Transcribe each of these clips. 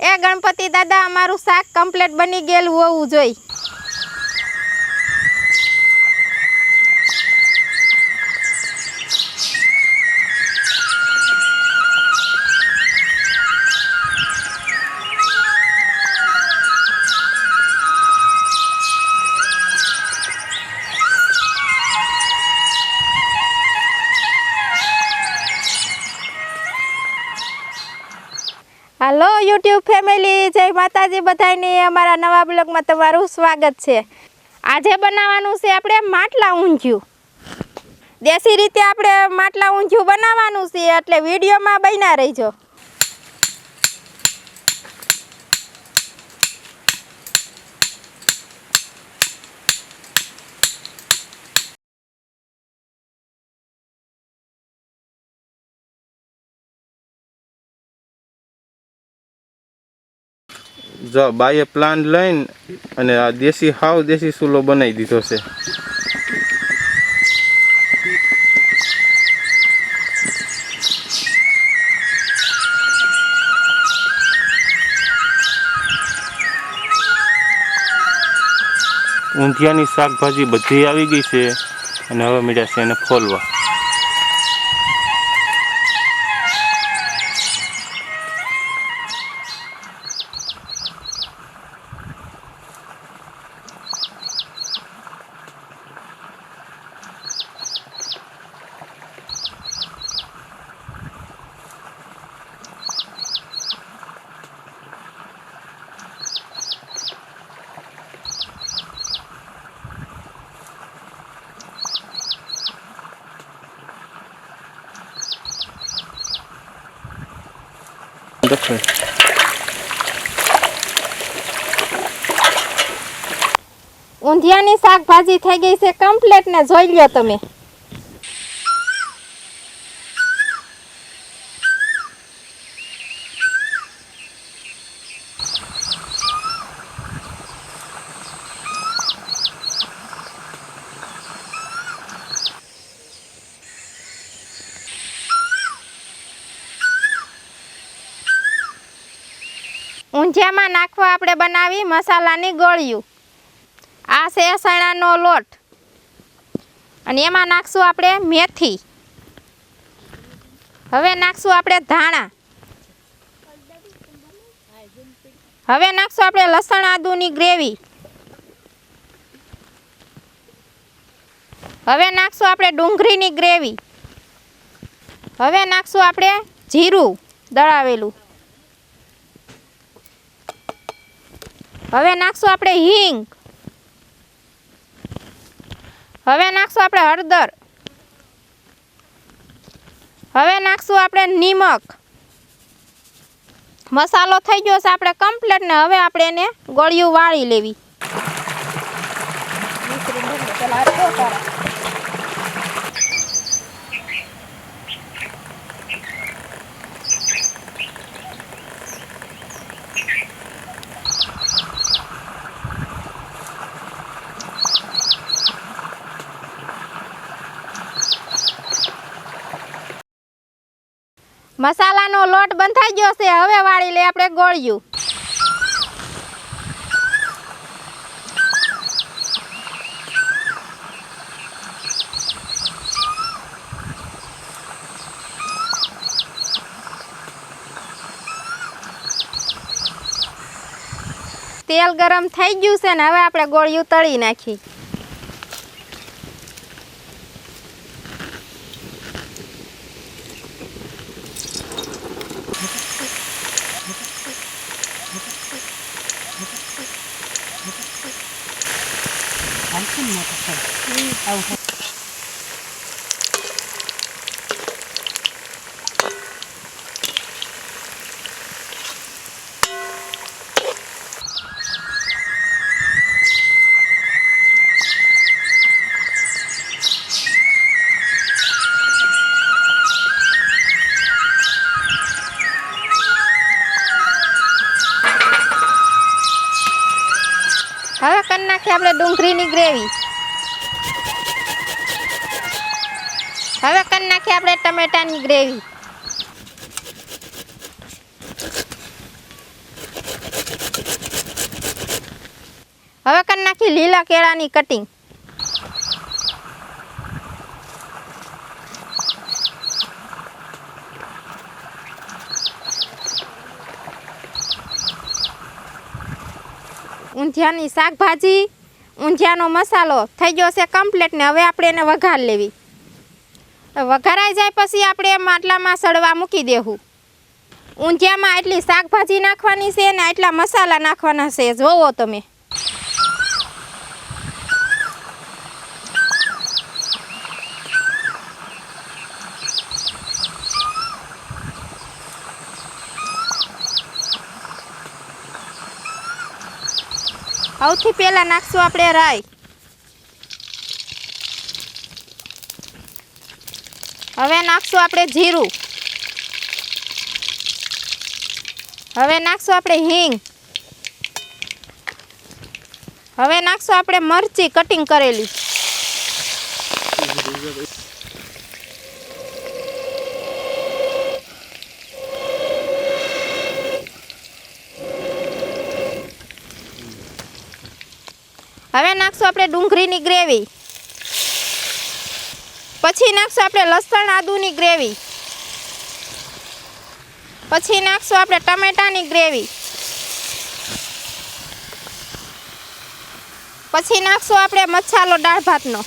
એ ગણપતિ દાદા અમારું શાક કમ્પ્લીટ બની ગયેલું હોવું જોઈએ. હાલો યુટ્યુબ ફેમિલી જય માતાજી બધાની અમારા નવા બ્લોગમાં તમારું સ્વાગત છે. આજે બનાવવાનું છે આપણે માટલા ઊંધિયું. દેશી રીતે આપણે માટલા ઊંધિયું બનાવવાનું છે, એટલે વિડીયોમાં બન્યા રહીજો. જો બાઈએ પ્લાન લઈને અને આ દેશી હાવ દેશી સૂલો બનાવી દીધો છે. ઊંધિયાની શાકભાજી બધી આવી ગઈ છે અને હવે મીડિયા છે એને ફોલવા દક્ષિણ ઊંધિયાની શાકભાજી થઈ ગઈ છે કમ્પ્લેટ ને જોઈ લ્યો તમે. ઊંધિયામાં નાખવા આપણે બનાવી મસાલાની ગળ્યું આ છે સણાનો લોટ. અને એમાં નાખશું આપણે મેથી. હવે નાખશું આપણે ધાણા. હવે નાખશું આપણે લસણ આદુની ગ્રેવી. હવે નાખશું આપણે ડુંગળીની ગ્રેવી. હવે નાખશું આપણે જીરું દળાવેલું. હવે નાખશું આપણે હિંગ. હવે નાખશું આપણે હળદર. હવે નાખશું આપણે નિમક. મસાલો થઈ ગયો છે આપણે કમ્પ્લીટ ને હવે આપણે એને ગળિયું વાળી લેવી. મસાલાનો થઈ ગયો છે. હવે વાળી લે આપણે ગોળિયું. તેલ ગરમ થઈ ગયું છે ને, હવે આપણે ગોળિયું તળી નાખી. હવે કરી નાખીએ આપણે ડુંગળીની ગ્રેવી હવે કરી નાખી આપણે ટમેટાની ગ્રેવી. હવે કન નાખી લીલા કેળાની કટિંગ. ઊંધિયાની શાકભાજી, ઊંધિયાનો મસાલો થઈ ગયો છે કમ્પ્લેટ ને હવે આપણે એને વઘાર લેવી. વઘારાઈ જાય પછી આપણે માટલામાં સડવા મૂકી દેવું. ઊંધિયામાં એટલી શાકભાજી નાખવાની છે ને એટલા મસાલા નાખવાના છે, જોવો તમે. સૌથી પહેલાં નાખશું આપણે રાઈ. હવે નાખશું આપણે જીરું. હવે નાખશું આપણે હિંગ. હવે નાખશું આપણે મરચી કટિંગ કરેલી. હવે નાખશું આપણે ડુંગળીની ગ્રેવી. પછી નાખશું આપણે લસણ આદુની ગ્રેવી. પછી નાખશું આપણે ટમેટાની ગ્રેવી. પછી નાખશું આપણે મસાલો દાળ ભાતનો.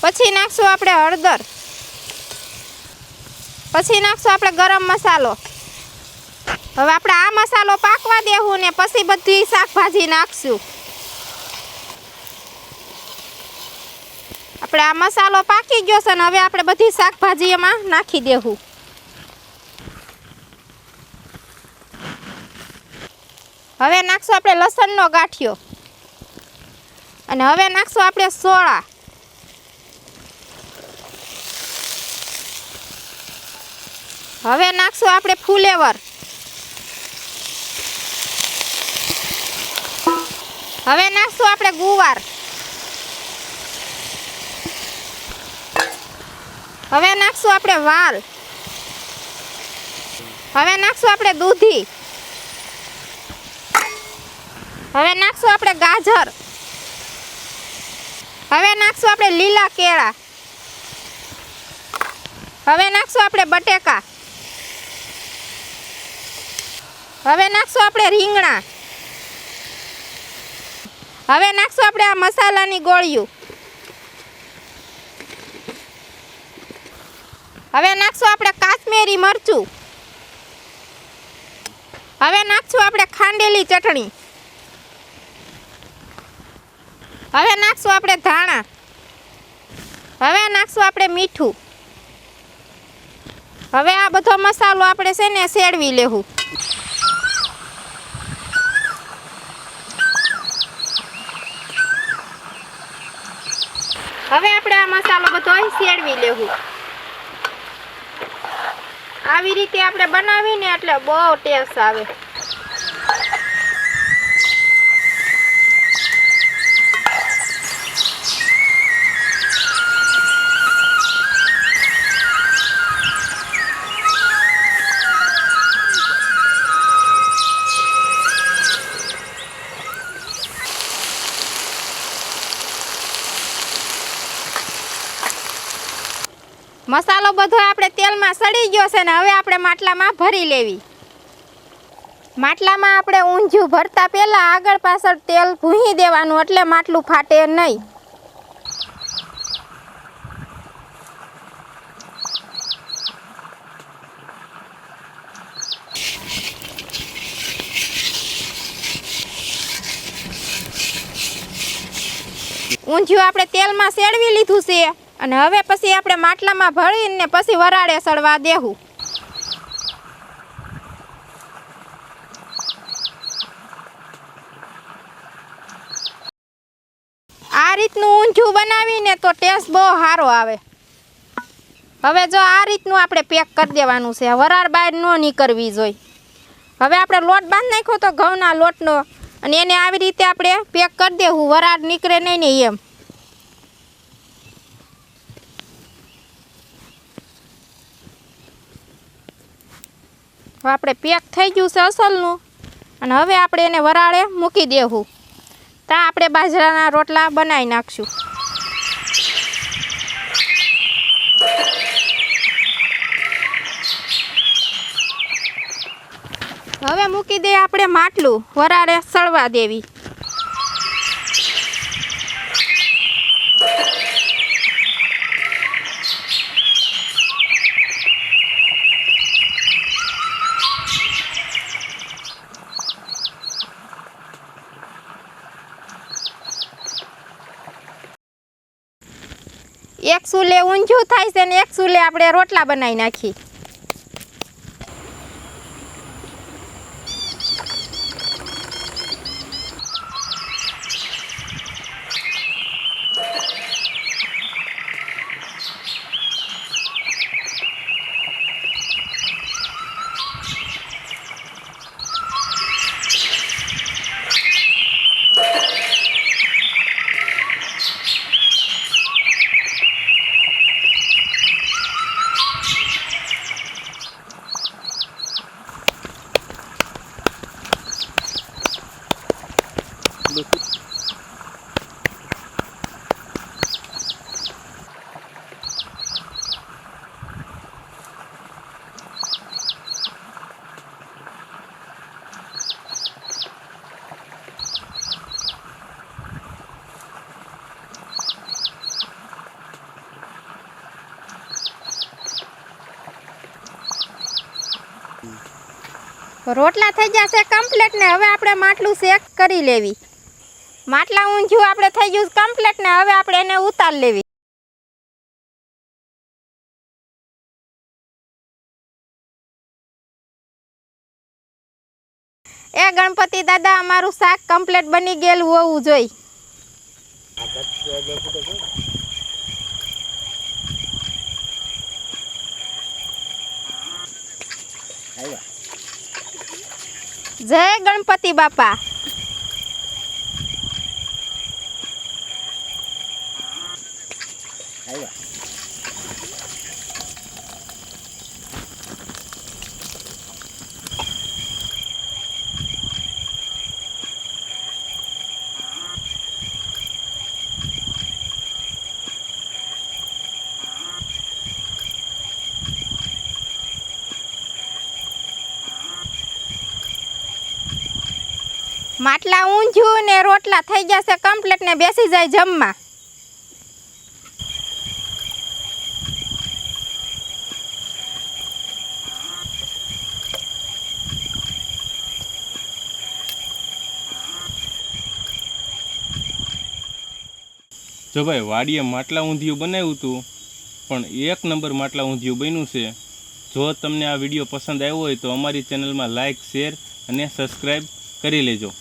પછી નાખશું આપણે હળદર. પછી નાખશું આપણે ગરમ મસાલો. હવે આપણે આ મસાલો પાકવા દેવું ને પછી બધી શાકભાજી નાખશું. આપણે આ મસાલો પાકી ગયો છે ને હવે આપણે બધી શાકભાજી એમાં નાખી દેવું હવે નાખશું આપણે લસણનો ગાંઠિયો. અને હવે નાખશું આપણે સોળા. હવે નાખશું આપણે ફુલેવર. હવે નાખશું આપણે ગુવાર. હવે નાખશું આપણે વાલ. હવે નાખશું આપણે દૂધી. હવે નાખશું આપણે ગાજર. હવે નાખશું આપણે લીલા કેળા. હવે નાખશું આપણે બટેકા. હવે નાખશું આપણે રીંગણા. હવે નાખશું આપણે આ મસાલાની ગોળીયું હવે નાખશું આપણે કાશ્મીરી મરચું. હવે નાખશું આપણે ખાંડેલી ચટણી. હવે નાખશું આપણે ધાણા. હવે નાખશું આપણે મીઠું. હવે આ બધો મસાલો આપણે છે ને શેડવી લેવું હવે આપણે આ મસાલો બધો શેડવી લેવું આવી રીતે આપણે બનાવીને એટલે બહુ ટેસ્ટ આવે. મસાલો બધો તેલમાં સડી ગયો છે ને હવે આપણે માટલામાં ભરી લેવી. માટલામાં આપણે ઊંધિયું ભરતા પહેલાં આગળ પાછળ તેલ ભૂંહી દેવાનું એટલે માટલું ફાટે નહીં. ઊંધિયું આપણે તેલમાં સેડવી લીધું છે. અને હવે પછી આપણે માટલામાં ભરીને પછી વરાળે સડવા દેવું આ રીતનું ઊંધિયું બનાવીને તો ટેસ્ટ બહુ સારો આવે. હવે જો આ રીતનું આપણે પેક કરી દેવાનું છે. વરાળ બહાર ન નીકળવી જોઈ. હવે આપણે લોટ બાંધી નાખ્યો તો ઘઉંના લોટનો અને એને આવી રીતે આપણે પેક કરી દેવું વરાળ નીકળે નહીં ને એમ. આપણે પેક થઈ ગયું છે અસલનું. અને હવે આપણે એને વરાળે મૂકી દેવું. ત્યાં આપણે બાજરાના રોટલા બનાવી નાખશું. હવે મૂકી દે આપણે માટલું. વરાળે સળવા દેવી. સુલે ઊંਝું થાય છે ને એક સુલે આપણે રોટલા બનાવી નાખી રોટલા થઈ જશે કમ્પ્લીટ ને હવે આપણે માટલું શેક કરી લેવી. માટલા ઊંਝું આપણે થઈ ગયું કમ્પ્લીટ ને હવે આપણે એને ઉતાર લેવી. એ ગણપતિ દાદા, અમારું શાક કમ્પ્લીટ બની ગયેલું હોવું જોઈએ. જય ગણપતિ બાપા. માટલા ઊંધ્યું ને રોટલા થઈ ગયા છે કમ્પ્લીટ ને બેસી જાય જમવા. જો ભાઈ, વાડીએ માટલા ઊંધિયું બનાવ્યું હતું, પણ એક નંબર માટલા ઊંધિયું બન્યું છે. જો તમને આ વીડિયો પસંદ આવ્યો હોય તો અમારી ચેનલમાં લાઇક શેર અને સબસ્ક્રાઈબ કરી લેજો.